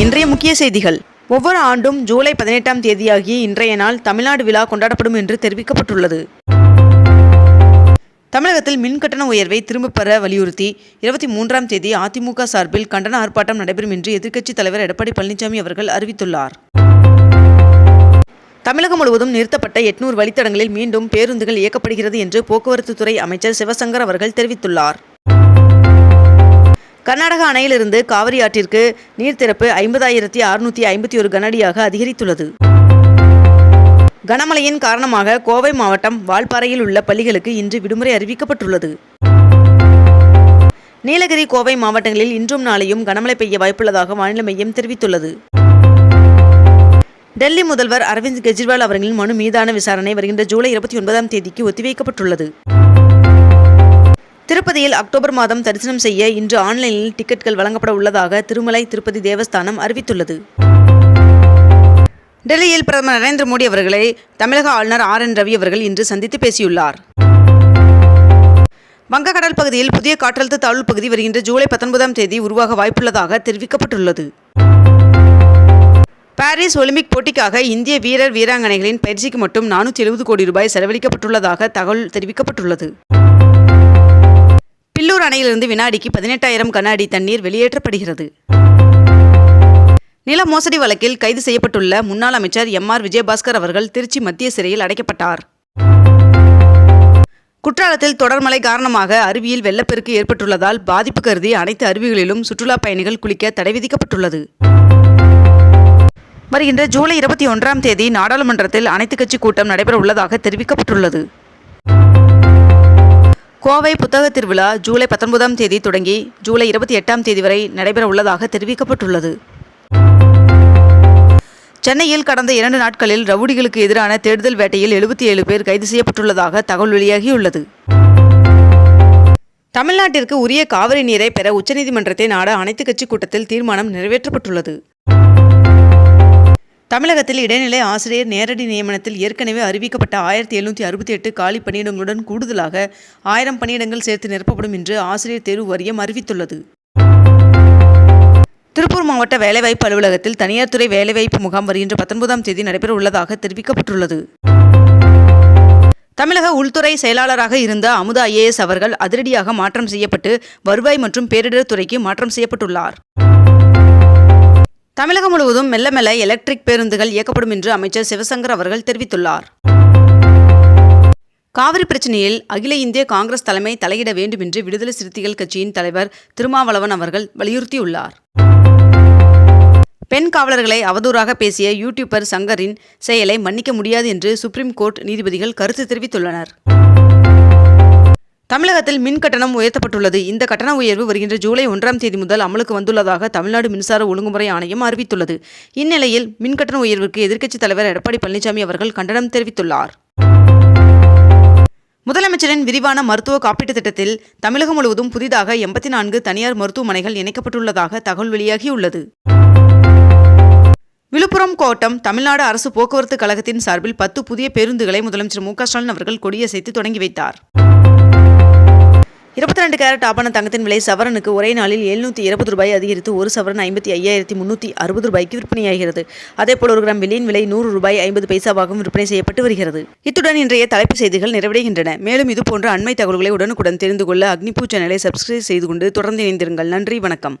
இன்றைய முக்கிய செய்திகள். ஒவ்வொரு ஆண்டும் ஜூலை பதினெட்டாம் தேதியாகிய இன்றைய நாள் தமிழ்நாடு விழா கொண்டாடப்படும் என்று தெரிவிக்கப்பட்டுள்ளது. தமிழகத்தில் மின் கட்டண உயர்வை திரும்பப் பெற வலியுறுத்தி இருபத்தி மூன்றாம் தேதி அதிமுக சார்பில் கண்டன ஆர்ப்பாட்டம் நடைபெறும் என்று எதிர்க்கட்சித் தலைவர் எடப்பாடி பழனிசாமி அவர்கள் அறிவித்துள்ளார். தமிழகம் முழுவதும் நிறுத்தப்பட்ட எட்நூறு வழித்தடங்களில் மீண்டும் பேருந்துகள் இயக்கப்படுகிறது என்று போக்குவரத்து துறை அமைச்சர் சிவசங்கர் அவர்கள் தெரிவித்துள்ளார். கர்நாடக அணையிலிருந்து காவிரி ஆற்றிற்கு நீர் திறப்பு ஐம்பதாயிரத்தி அறுநூற்றி ஐம்பத்தி ஒரு கனடியாக அதிகரித்துள்ளது. கனமழையின் காரணமாக கோவை மாவட்டம் வால்பாறையில் உள்ள பள்ளிகளுக்கு இன்று விடுமுறை அறிவிக்கப்பட்டுள்ளது. நீலகிரி கோவை மாவட்டங்களில் இன்றும் நாளையும் கனமழை பெய்ய வாய்ப்புள்ளதாக வானிலை மையம் தெரிவித்துள்ளது. டெல்லி முதல்வர் அரவிந்த் கெஜ்ரிவால் அவர்களின் மனு மீதான விசாரணை வருகின்ற ஜூலை இருபத்தி ஒன்பதாம் தேதிக்கு ஒத்திவைக்கப்பட்டுள்ளது. திருப்பதியில் அக்டோபர் மாதம் தரிசனம் செய்ய இன்று ஆன்லைனில் டிக்கெட்கள் வழங்கப்பட உள்ளதாக திருமலை திருப்பதி தேவஸ்தானம் அறிவித்துள்ளது. டெல்லியில் பிரதமர் நரேந்திர மோடி அவர்களை தமிழக ஆளுநர் ஆர் என் ரவி அவர்கள் இன்று சந்தித்து பேசியுள்ளார். வங்கக்கடல் பகுதியில் புதிய காற்றழுத்த தாழ்வு பகுதி வருகின்ற ஜூலை பத்தொன்பதாம் தேதி உருவாக வாய்ப்புள்ளதாக தெரிவிக்கப்பட்டுள்ளது. பாரிஸ் ஒலிம்பிக் போட்டிக்காக இந்திய வீரர் வீராங்கனைகளின் பயிற்சிக்கு மட்டும் நானூற்றி எழுபது கோடி ரூபாய் செலவழிக்கப்பட்டுள்ளதாக தகவல் தெரிவிக்கப்பட்டுள்ளது. மேட்டூர் அணையிலிருந்து வினாடிக்கு பதினெட்டாயிரம் கன அடி தண்ணீர் வெளியேற்றப்படுகிறது. நில மோசடி வழக்கில் கைது செய்யப்பட்டுள்ள முன்னாள் அமைச்சர் எம் ஆர் விஜயபாஸ்கர் அவர்கள் திருச்சி மத்திய சிறையில் அடைக்கப்பட்டார். குற்றாலத்தில் தொடர்மழை காரணமாக அருவியில் வெள்ளப்பெருக்கு ஏற்பட்டுள்ளதால் பாதிப்பு கருதி அனைத்து அருவிகளிலும் சுற்றுலா பயணிகள் குளிக்க தடை விதிக்கப்பட்டுள்ளது. வருகின்ற ஜூலை இருபத்தி ஒன்றாம் தேதி நாடாளுமன்றத்தில் அனைத்துக் கட்சி கூட்டம் நடைபெற உள்ளதாக தெரிவிக்கப்பட்டுள்ளது. கோவை புத்தக திருவிழா ஜூலை பத்தொன்பதாம் தேதி தொடங்கி ஜூலை இருபத்தி எட்டாம் தேதி வரை நடைபெற உள்ளதாக தெரிவிக்கப்பட்டுள்ளது. சென்னையில் கடந்த இரண்டு நாட்களில் ரவுடிகளுக்கு எதிரான தேடுதல் வேட்டையில் எழுபத்தி ஏழு பேர் கைது செய்யப்பட்டுள்ளதாக தகவல் வெளியாகியுள்ளது. தமிழ்நாட்டிற்கு உரிய காவிரி நீரை பெற உச்சநீதிமன்றத்தை நாட அனைத்துக் கட்சி கூட்டத்தில் தீர்மானம் நிறைவேற்றப்பட்டுள்ளது. தமிழகத்தில் இடைநிலை ஆசிரியர் நேரடி நியமனத்தில் ஏற்கனவே அறிவிக்கப்பட்ட ஆயிரத்தி எழுநூற்றி அறுபத்தி எட்டு காலி பணியிடங்களுடன் கூடுதலாக ஆயிரம் பணியிடங்கள் சேர்த்து நிரப்பப்படும் என்று ஆசிரியர் தேர்வு வாரியம் அறிவித்துள்ளது. திருப்பூர் மாவட்ட வேலைவாய்ப்பு அலுவலகத்தில் தனியார் துறை வேலைவாய்ப்பு முகாம் வருகின்ற பத்தொன்பதாம் தேதி நடைபெற உள்ளதாக தெரிவிக்கப்பட்டுள்ளது. தமிழக உள்துறை செயலாளராக இருந்த அமுதா ஐஏஎஸ் அவர்கள் அதிரடியாக மாற்றம் செய்யப்பட்டு வருவாய் மற்றும் பேரிடர் துறைக்கு மாற்றம் செய்யப்பட்டுள்ளார். தமிழகம் முழுவதும் மெல்ல மெல்ல எலக்ட்ரிக் பேருந்துகள் இயக்கப்படும் என்று அமைச்சர் சிவசங்கர் அவர்கள் தெரிவித்துள்ளார். காவிரி பிரச்சனையில் அகில இந்திய காங்கிரஸ் தலைமை தலையிட வேண்டும் என்று விடுதலை சிறுத்தைகள் கட்சியின் தலைவர் திருமாவளவன் அவர்கள் வலியுறுத்தியுள்ளார். பெண் காவலர்களை அவதூறாக பேசிய யூடியூபர் சங்கரின் செயலை மன்னிக்க முடியாது என்று சுப்ரீம் கோர்ட் நீதிபதிகள் கருத்து தெரிவித்துள்ளனர். தமிழகத்தில் மின் கட்டணம் உயர்த்தப்பட்டுள்ளது. இந்த கட்டண உயர்வு வருகின்ற ஜூலை ஒன்றாம் தேதி முதல் அமலுக்கு வந்துள்ளதாக தமிழ்நாடு மின்சார ஒழுங்குமுறை ஆணையம் அறிவித்துள்ளது. இந்நிலையில் மின் கட்டண உயர்வுக்கு எதிர்க்கட்சித் தலைவர் எடப்பாடி பழனிசாமி அவர்கள் கண்டனம் தெரிவித்துள்ளார். முதலமைச்சரின் விரிவான மருத்துவ காப்பீட்டுத் திட்டத்தில் தமிழகம் முழுவதும் புதிதாக எண்பத்தி நான்கு தனியார் மருத்துவமனைகள் இணைக்கப்பட்டுள்ளதாக தகவல் வெளியாகியுள்ளது. விழுப்புரம் கோட்டம் தமிழ்நாடு அரசு போக்குவரத்து கழகத்தின் சார்பில் பத்து புதிய பேருந்துகளை முதலமைச்சர் மு க ஸ்டாலின் அவர்கள் கொடியசைத்து தொடங்கி வைத்தார். இருபத்தி ரெண்டு கேரட் ஆபான தங்கத்தின் விலை சவரனுக்கு ஒரே நாளில் எழுநூற்றி இருபது ரூபாய் அதிகரித்து ஒரு சவரன் ஐம்பத்தி ஐயாயிரத்தி முன்னூற்றி அறுபது ரூபாய்க்கு விற்பனையாகிறது. அதேபோல் ஒரு கிராம் வெள்ளியின் விலை நூறு ரூபாய் ஐம்பது பைசாவாகவும் விற்பனை செய்யப்பட்டு வருகிறது. இத்துடன் இன்றைய தலைப்பு செய்திகள் நிறைவடைகின்றன. மேலும் இதுபோன்ற அண்மை தகவல்களை உடனுக்குடன் தெரிந்து கொள்ள அக்னிபூ சேனலை சப்ஸ்கிரைப் செய்து கொண்டு தொடர்ந்து இணைந்திருங்கள். நன்றி வணக்கம்.